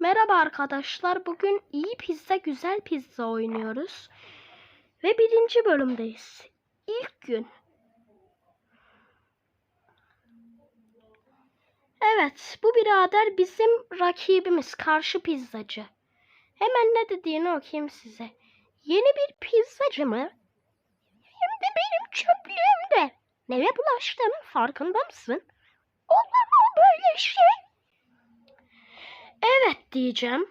Merhaba arkadaşlar. Bugün iyi pizza güzel pizza oynuyoruz. Ve birinci bölümdeyiz. İlk gün. Evet, bu birader bizim rakibimiz, karşı pizzacı. Hemen ne dediğini okuyayım size. Yeni bir pizzacı mı? Hem de benim çöplüğümde. Neye bulaştığının farkında mısın? Olur mu böyle şey? Evet diyeceğim.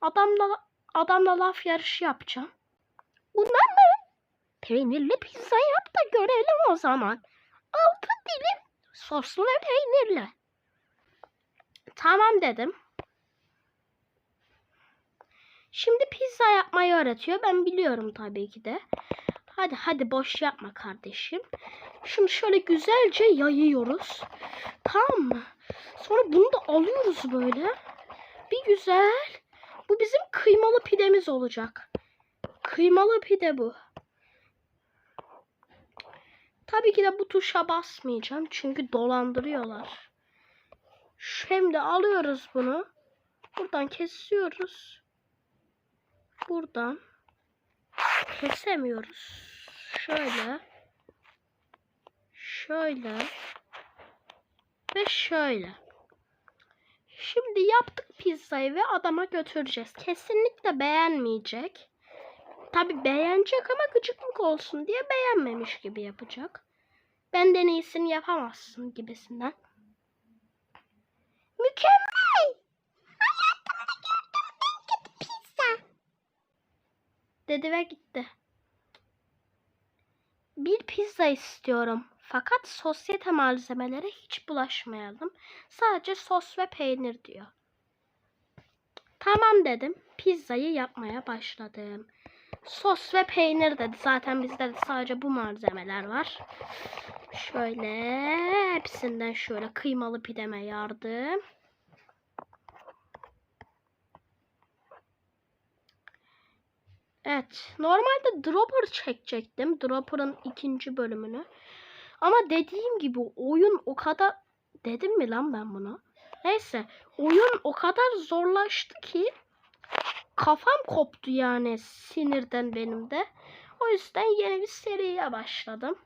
Adamla adamla laf yarışı yapacağım. Buna mı? Peynirli pizza yap da görelim o zaman. Altı dilim soslu ve peynirli. Tamam dedim. Şimdi pizza yapmayı öğretiyor. Ben biliyorum tabii ki de. Hadi hadi boş yapma kardeşim. Şimdi şöyle güzelce yayıyoruz. Tamam mı? Sonra bunu da alıyoruz böyle. Bir güzel. Bu bizim kıymalı pidemiz olacak. Kıymalı pide bu. Tabii ki de bu tuşa basmayacağım. Çünkü dolandırıyorlar. Şimdi alıyoruz bunu. Buradan kesiyoruz. Buradan kesemiyoruz. Şöyle. Şöyle. Ve şöyle. Şimdi yaptık pizzayı ve adama götüreceğiz. Kesinlikle beğenmeyecek. Tabi beğenecek ama gıcıklık olsun diye beğenmemiş gibi yapacak. Benden iyisini yapamazsın gibisinden. Mükemmel! Hayatımda gördüğüm en kötü pizza. Dedi ve gitti. Bir pizza istiyorum. Fakat sosyete malzemelere hiç bulaşmayalım. Sadece sos ve peynir diyor. Tamam dedim. Pizzayı yapmaya başladım. Sos ve peynir dedi. Zaten bizde de sadece bu malzemeler var. Şöyle hepsinden şöyle kıymalı pideme yardım. Evet. Normalde Dropper çekecektim. Dropper'ın ikinci bölümünü. Ama dediğim gibi oyun o kadar... Dedim mi lan ben bunu? Neyse. Oyun o kadar zorlaştı ki kafam koptu yani sinirden benim de. O yüzden yeni bir seriye başladım.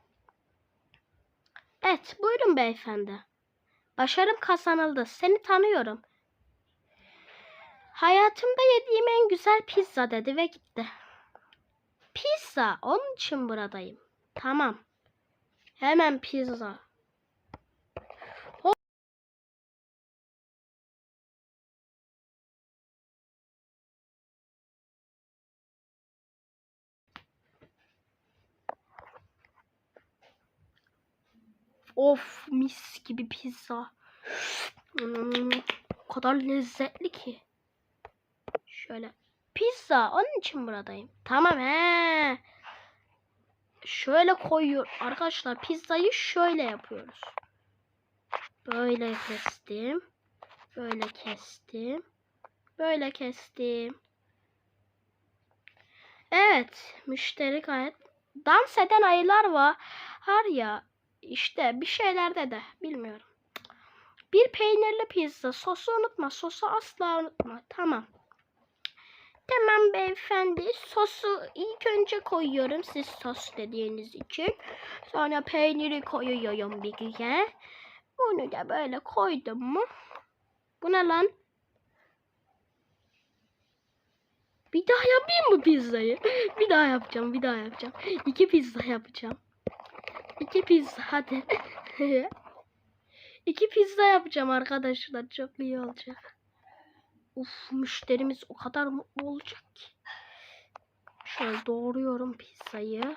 Evet buyurun beyefendi. Başarım kazanıldı. Seni tanıyorum. Hayatımda yediğim en güzel pizza dedi ve gitti. Pizza. Onun için buradayım. Tamam. Hemen pizza. Of mis gibi pizza. Hmm, o kadar lezzetli ki. Şöyle. Pizza. Onun için buradayım. Tamam he. Şöyle koyuyor. Arkadaşlar pizzayı şöyle yapıyoruz. Böyle kestim. Böyle kestim. Böyle kestim. Evet. Müşteri gayet. Dans eden ayılar var. Har ya. işte bir şeylerde de. Bilmiyorum. Bir peynirli pizza. Sosu unutma. Sosu asla unutma. Tamam. Tamam beyefendi. Sosu ilk önce koyuyorum siz sos dediğiniz için. Sonra peyniri koyuyorum bir güzel. Bunu da böyle koydum mu? Bu ne lan? Bir daha yapayım mı pizzayı? Bir daha yapacağım, bir daha yapacağım. İki pizza yapacağım. İki pizza hadi. İki pizza yapacağım arkadaşlar. Çok iyi olacak. Uf müşterimiz o kadar mutlu olacak ki. Şöyle doğruyorum pizzayı.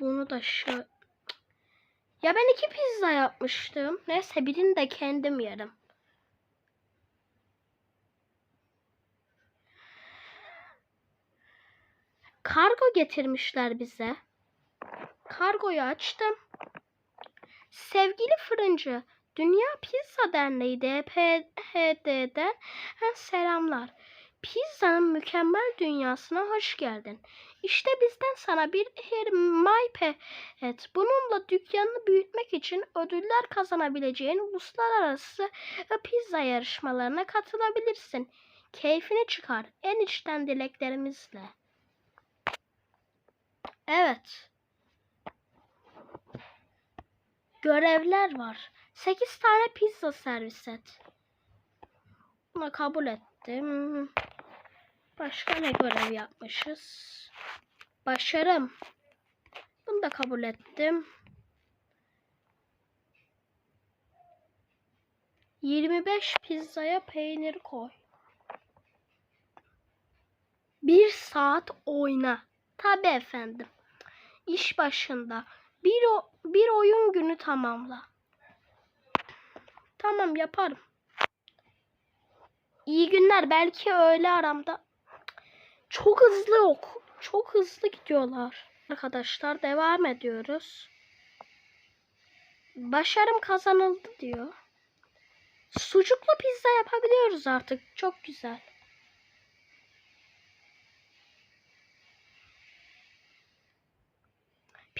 Bunu da şu... Ya ben iki pizza yapmıştım. Neyse birini de kendim yerim. Kargo getirmişler bize. Kargoyu açtım. Sevgili fırıncı, Dünya Pizza Derneği DPHD'den selamlar. Pizzanın mükemmel dünyasına hoş geldin. İşte bizden sana bir MyPet. Bununla dükkanını büyütmek için ödüller kazanabileceğin uluslararası pizza yarışmalarına katılabilirsin. Keyfini çıkar. En içten dileklerimizle. Evet. Görevler var. 8 tane pizza servis et. Bunu kabul ettim. Başka ne görev yapmışız? Başarım. Bunu da kabul ettim. 25 pizzaya peynir koy. Bir saat oyna. Tabi efendim. İş başında. Bir, o, bir oyun günü tamamla. Tamam yaparım. İyi günler. Belki öğle aramda. Çok hızlı yok. Çok hızlı gidiyorlar. Arkadaşlar devam ediyoruz. Başarım kazanıldı diyor. Sucuklu pizza yapabiliyoruz artık. Çok güzel.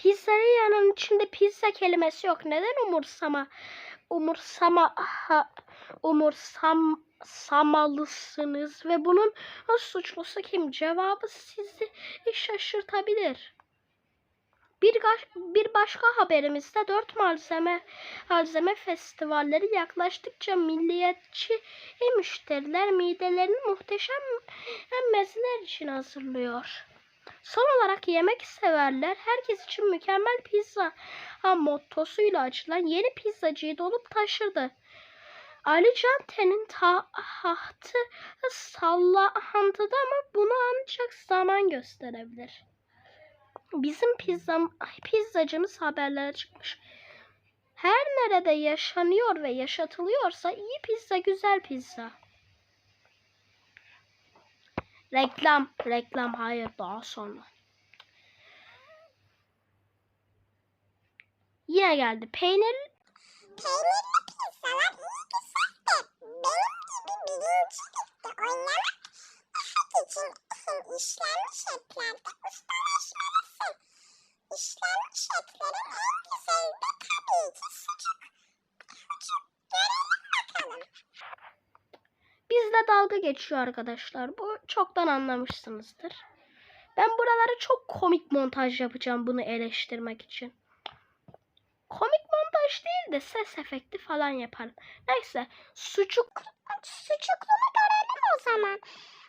Pizzeriyanın içinde pizza kelimesi yok. Neden umursama? Umursama ha, umursam samalısınız ve bunun suçlusu kim? Cevabı sizi şaşırtabilir. Bir, bir başka haberimizde dört malzeme malzeme festivalleri yaklaştıkça milliyetçi müşteriler midelerini muhteşem mezeler için hazırlıyor. Son olarak yemek severler herkes için mükemmel pizza mottosuyla açılan yeni pizzacıyı dolup taşırdı. Ali Cante'nin tahtı sallantıda ama bunu ancak zaman gösterebilir. Bizim pizzam, pizzacımız haberlere çıkmış. Her nerede yaşanıyor ve yaşatılıyorsa iyi pizza güzel pizza. Reklam, reklam hayır daha sonra. Yine geldi. Peynir Peynirli pizzalar iyi güzel de benim gibi birincilikte oynamak daha için işlenmiş etlerde ustalaşmalısın. İşlenmiş etlerin en güzeli de tabii ki sucuk. Sucuk görelim bakalım. Bizle dalga geçiyor arkadaşlar. Bu çoktan anlamışsınızdır. Ben buraları çok komik montaj yapacağım bunu eleştirmek için. Komik montaj değil de ses efekti falan yaparım. Neyse sucuk Sucuklumu görelim o zaman.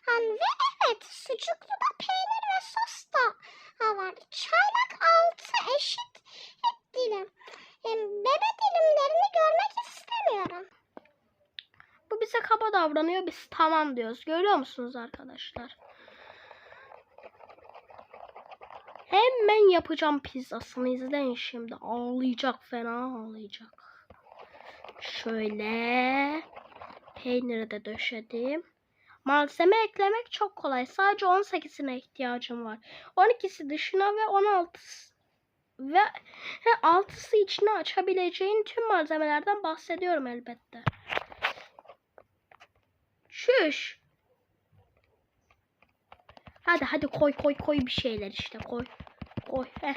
Ha, ve evet sucukluda peynir ve sos da var. Çaylak altı eşit dilim. Davranıyor. Biz tamam diyoruz. Görüyor musunuz arkadaşlar? Hemen yapacağım pizzasını izleyin şimdi. Ağlayacak fena ağlayacak. Şöyle peyniri de döşedim. Malzeme eklemek çok kolay. Sadece 18'ine ihtiyacım var. 12'si dışına ve 16'sı ve he, 6'sı içine açabileceğin tüm malzemelerden bahsediyorum elbette. Şuş. Hadi hadi koy koy koy bir şeyler işte koy. Koy. Heh.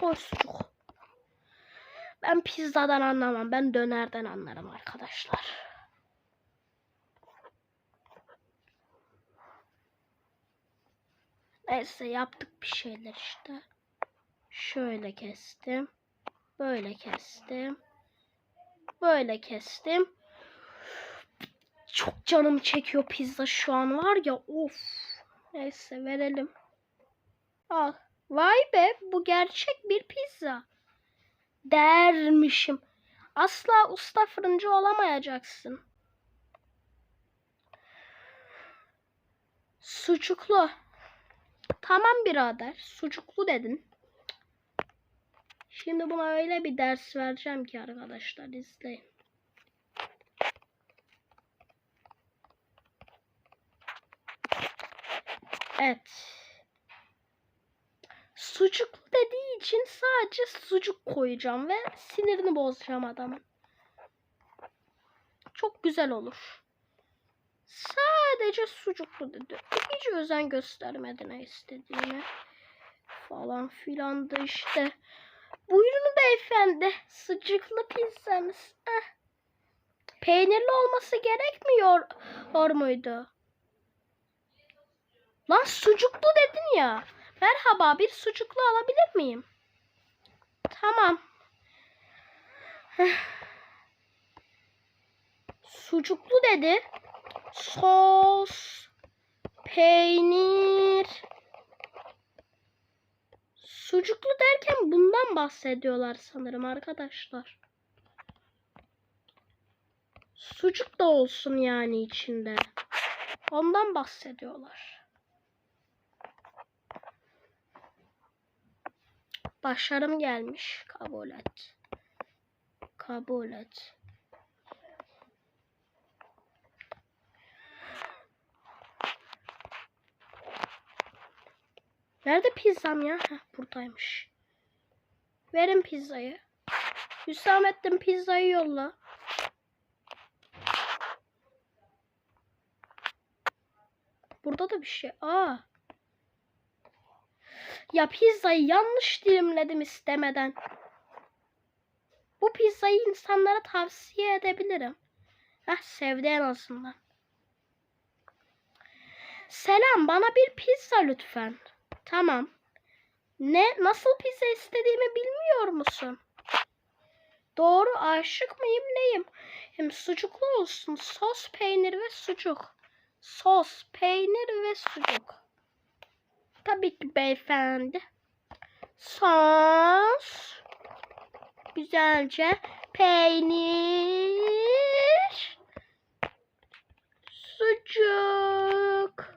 Koy sucuk. Ben pizzadan anlamam. Ben dönerden anlarım arkadaşlar. Neyse yaptık bir şeyler işte. Şöyle kestim. Böyle kestim. Böyle kestim. Çok canım çekiyor pizza şu an var ya of. Neyse verelim. Al. Vay be bu gerçek bir pizza. Dermişim. Asla usta fırıncı olamayacaksın. Sucuklu. Tamam birader. Sucuklu dedin. Şimdi buna öyle bir ders vereceğim ki arkadaşlar izleyin. Evet. Sucuklu dediği için sadece sucuk koyacağım ve sinirini bozacağım adamın. Çok güzel olur. Sadece sucuklu dedi. Hiç özen göstermedi ne istediğini. falan filan da işte. Buyurun beyefendi. Sıcaklı pizzanız. Eh. Peynirli olması gerekmiyor or muydu? Lan sucuklu dedin ya. Merhaba bir sucuklu alabilir miyim? Tamam. Sucuklu dedi. Sos, peynir. Sucuklu derken bundan bahsediyorlar sanırım arkadaşlar. Sucuk da olsun yani içinde. Ondan bahsediyorlar. Başarım gelmiş. Kabul et. Kabul et. Nerede pizzam ya? Heh, buradaymış. Verin pizzayı. Hüsamettin pizzayı yolla. Burada da bir şey. Aa. Ya pizzayı yanlış dilimledim istemeden. Bu pizzayı insanlara tavsiye edebilirim. Heh, sevdi en azından. Selam, bana bir pizza lütfen. Tamam. Ne, nasıl pizza istediğimi bilmiyor musun? Doğru, aşık mıyım, neyim? Hem sucuklu olsun, sos, peynir ve sucuk. Sos, peynir ve sucuk. Tabii ki beyefendi. Sos. Güzelce peynir. Sucuk.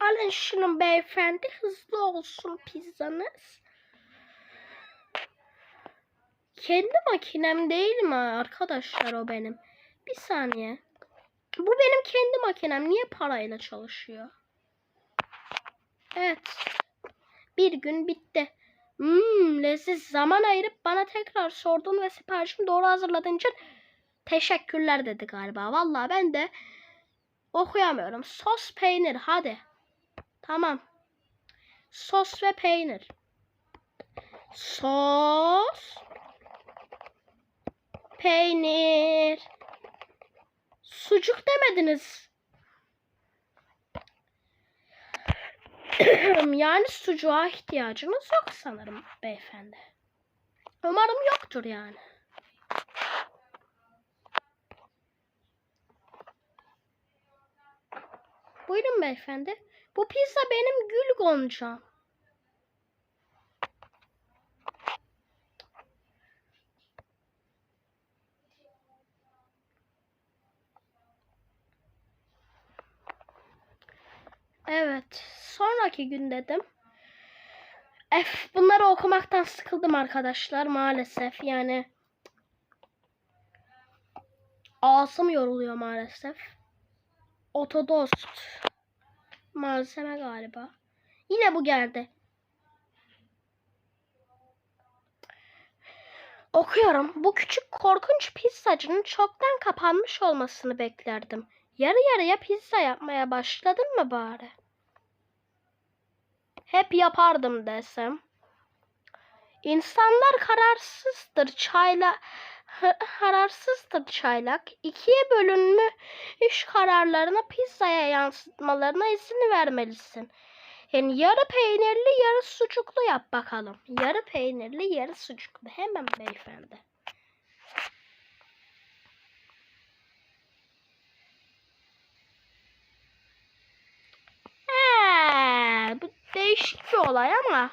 Alın şunu beyefendi. Hızlı olsun pizzanız. Kendi makinem değil mi arkadaşlar o benim? Bir saniye. Bu benim kendi makinem. Niye parayla çalışıyor? Evet. Bir gün bitti. Hmm, leziz zaman ayırıp bana tekrar sordun ve siparişimi doğru hazırladığın için teşekkürler dedi galiba. Vallahi ben de okuyamıyorum. Sos peynir hadi. Tamam. Sos ve peynir. Sos peynir. Sucuk demediniz. yani sucuğa ihtiyacınız yok sanırım beyefendi. Umarım yoktur yani. Buyurun beyefendi. Bu pizza benim gül goncam. Evet. Sonraki gün dedim. Ef, bunları okumaktan sıkıldım arkadaşlar maalesef. Yani ağzım yoruluyor maalesef. Otodost malzeme galiba. Yine bu geldi. Okuyorum. Bu küçük korkunç pizzacının çoktan kapanmış olmasını beklerdim. Yarı yarıya pizza yapmaya başladın mı bari? Hep yapardım desem. İnsanlar kararsızdır çayla kararsızdır çaylak. İkiye bölünmüş kararlarını pizzaya yansıtmalarına izin vermelisin. Yani yarı peynirli yarı sucuklu yap bakalım. Yarı peynirli yarı sucuklu. Hemen beyefendi. Bu değişik bir olay ama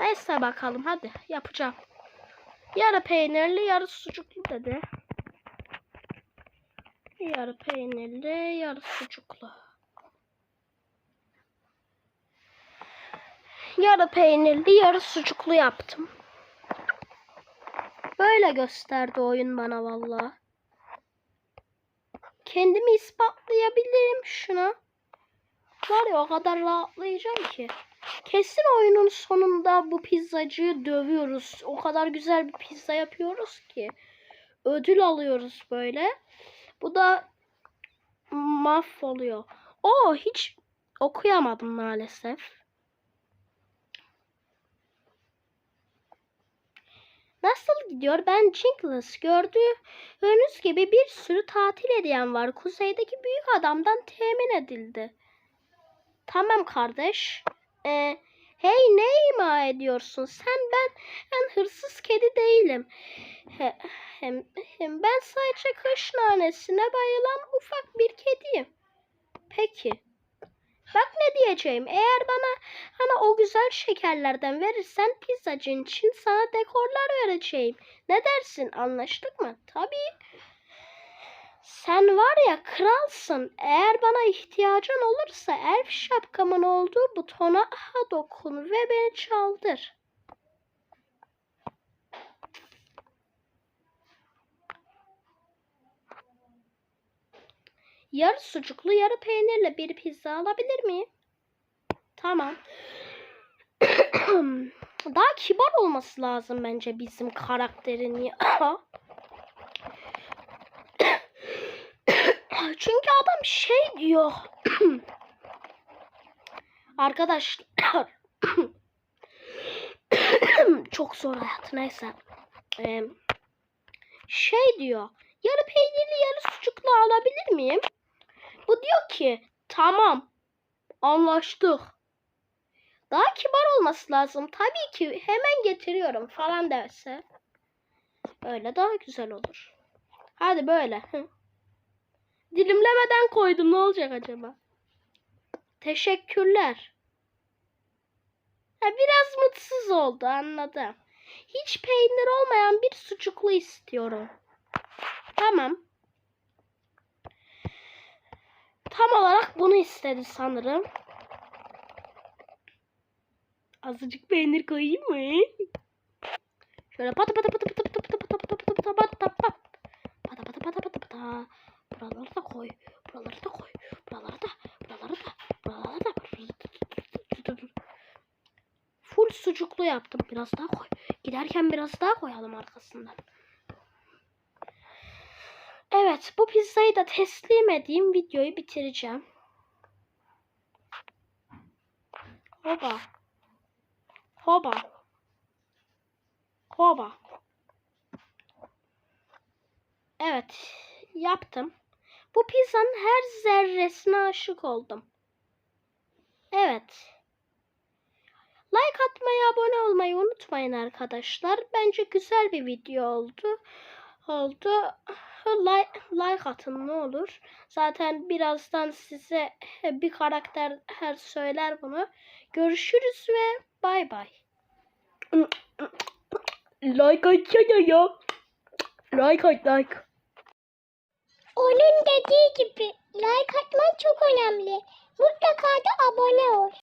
neyse bakalım hadi yapacağım. Yarı peynirli yarı sucuklu dedi. Yarı peynirli yarı sucuklu. Yarı peynirli yarı sucuklu yaptım. Böyle gösterdi oyun bana valla. Kendimi ispatlayabilirim şuna. Var ya o kadar rahatlayacağım ki. Kesin oyunun sonunda bu pizzacıyı dövüyoruz. O kadar güzel bir pizza yapıyoruz ki. ödül alıyoruz böyle. Bu da mahvoluyor. O hiç okuyamadım maalesef. Nasıl gidiyor? Ben Jingless. Gördüğünüz gibi bir sürü tatil hediyem var. Kuzeydeki büyük adamdan temin edildi. Tamam kardeş. Ee, hey ne ima ediyorsun? Sen ben ben hırsız kedi değilim. He- hem, hem ben sadece kış nanesine bayılan ufak bir kediyim. Peki. Bak ne diyeceğim. Eğer bana hani o güzel şekerlerden verirsen pizzacın için sana dekorlar vereceğim. Ne dersin? Anlaştık mı? Tabii. Sen var ya kralsın. Eğer bana ihtiyacın olursa elf şapkamın olduğu butona dokun ve beni çaldır. Yarı sucuklu yarı peynirli bir pizza alabilir miyim? Tamam. Daha kibar olması lazım bence bizim karakterin ya. Çünkü adam şey diyor. Arkadaşlar. Çok zor hayat neyse. Ee, şey diyor. Yarı peynirli yarı sucuklu alabilir miyim? Bu diyor ki tamam anlaştık. Daha kibar olması lazım. Tabii ki hemen getiriyorum falan derse. Öyle daha güzel olur. Hadi böyle. Dilimlemeden koydum ne olacak acaba? Teşekkürler. Ha, biraz mutsuz oldu anladım. Hiç peynir olmayan bir sucuklu istiyorum. Tamam. Tam olarak bunu istedi sanırım. Azıcık peynir koyayım mı? Şöyle pata pata pata pata pata pata pata pata pata pata sucuklu yaptım biraz daha koy giderken biraz daha koyalım arkasından Evet, bu pizzayı da teslim edeyim. Videoyu bitireceğim. Hoba. Hoba. Hoba. Evet, yaptım. Bu pizzanın her zerresine aşık oldum. Evet. Like atmayı, abone olmayı unutmayın arkadaşlar. Bence güzel bir video oldu. Oldu. Like, like atın ne olur. Zaten birazdan size bir karakter her söyler bunu. Görüşürüz ve bay bay. Like açsana ya. Like at like. Onun dediği gibi like atman çok önemli. Mutlaka da abone ol.